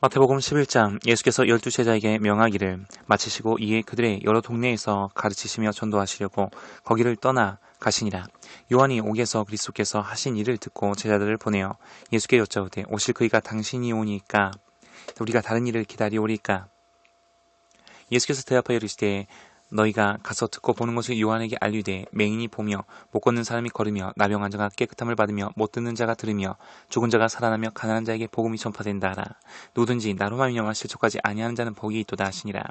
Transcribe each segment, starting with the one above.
마태복음 11장 예수께서 열두 제자에게 명하기를 마치시고 이에 그들의 여러 동네에서 가르치시며 전도하시려고 거기를 떠나 가시니라. 요한이 옥에서 그리스도께서 하신 일을 듣고 제자들을 보내어 예수께 여짜오되 오실 그이가 당신이 오니까 우리가 다른 일을 기다리오리까 예수께서 대답하여 이르시되 너희가 가서 듣고 보는 것을 요한에게 알리되 맹인이 보며 못 걷는 사람이 걸으며 나병 환 자가 깨끗함을 받으며 못 듣는 자가 들으며 죽은 자가 살아나며 가난한 자에게 복음이 전파된다 하라. 누든지 나로 말미암아 실족하지 아니하는 자는 복이 있도다 하시니라.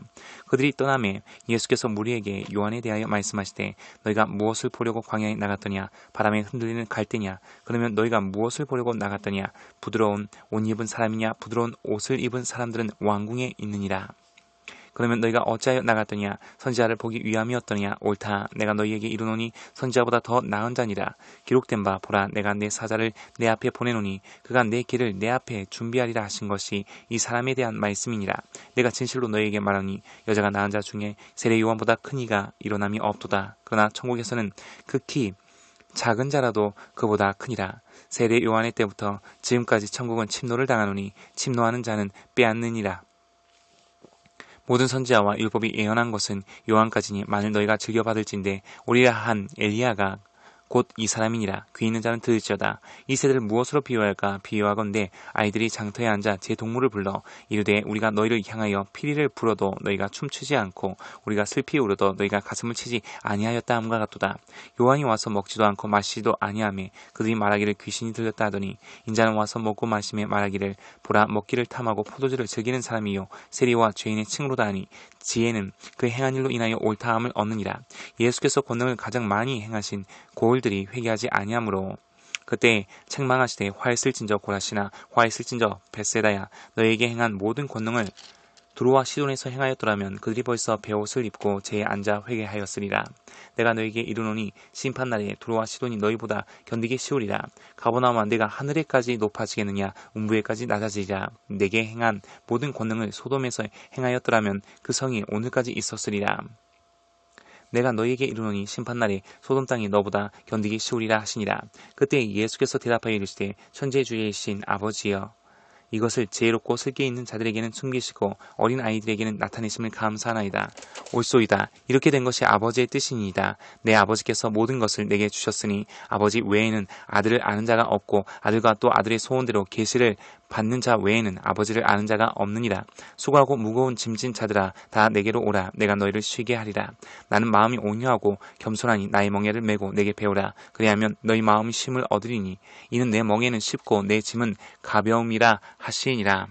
그들이 떠나매 예수께서 무리에게 요한에 대하여 말씀하시되 너희가 무엇을 보려고 광야에 나갔더냐? 바람에 흔들리는 갈대냐? 그러면 너희가 무엇을 보려고 나갔더냐? 부드러운 옷 입은 사람이냐? 부드러운 옷을 입은 사람들은 왕궁에 있느니라 그러면 너희가 어찌하여 나갔더냐? 선지자를 보기 위함이었더냐? 옳다. 내가 너희에게 이르노니 선지자보다 더 나은 자니라. 기록된 바 보라 내가 내 사자를 내 앞에 보내노니 그가 내 길을 내 앞에 준비하리라 하신 것이 이 사람에 대한 말씀이니라. 내가 진실로 너희에게 말하니 여자가 낳은 자 중에 세례 요한보다 큰 이가 일어남이 없도다. 그러나 천국에서는 극히 작은 자라도 그보다 크니라. 세례 요한의 때부터 지금까지 천국은 침노를 당하노니 침노하는 자는 빼앗느니라. 모든 선지자와 율법이 예언한 것은 요한까지니 만일 너희가 즐겨받을진데 오리라 한 엘리야가 곧 이 사람이니라. 귀 있는 자는 들을지어다. 이 세대를 무엇으로 비유할까? 비유하건대 아이들이 장터에 앉아 제 동물을 불러 이르되 우리가 너희를 향하여 피리를 불어도 너희가 춤추지 않고 우리가 슬피 울어도 너희가 가슴을 치지 아니하였다 함과 같도다. 요한이 와서 먹지도 않고 마시지도 아니하며 그들이 말하기를 귀신이 들렸다 하더니 인자는 와서 먹고 마시며 말하기를 보라 먹기를 탐하고 포도주를 즐기는 사람이요. 세리와 죄인의 층으로다 하니 지혜는 그 행한 일로 인하여 옳다함을 얻느니라. 예수께서 권능을 가장 많이 행하신 고을들이 회개하지 아니하므로 그때 책망하시되 화했을진저 고라시나 화했을진저 베세다야 너에게 행한 모든 권능을 두루와 시돈에서 행하였더라면 그들이 벌써 베옷을 입고 제에 앉아 회개하였으리라. 내가 너에게 이르노니 심판날에 두루와 시돈이 너희보다 견디기 쉬우리라. 가보나마 내가 하늘에까지 높아지겠느냐 음부에까지 낮아지리라. 내게 행한 모든 권능을 소돔에서 행하였더라면 그 성이 오늘까지 있었으리라. 내가 너희에게 이르노니 심판날에 소돔 땅이 너보다 견디기 쉬우리라 하시니라. 그때 예수께서 대답하여 이르시되 천재주의이신 아버지여 이것을 지혜롭고 슬기 있는 자들에게는 숨기시고 어린 아이들에게는 나타내심을 감사하나이다. 옳소이다. 이렇게 된 것이 아버지의 뜻이니이다. 내 아버지께서 모든 것을 내게 주셨으니 아버지 외에는 아들을 아는 자가 없고 아들과 또 아들의 소원대로 계시를 받는 자 외에는 아버지를 아는 자가 없느니라. 수고하고 무거운 짐진 자들아 다 내게로 오라. 내가 너희를 쉬게 하리라. 나는 마음이 온유하고 겸손하니 나의 멍에를 메고 내게 배우라. 그리하면 너희 마음이 쉼을 얻으리니 이는 내 멍에는 쉽고 내 짐은 가벼움이라 하시니라.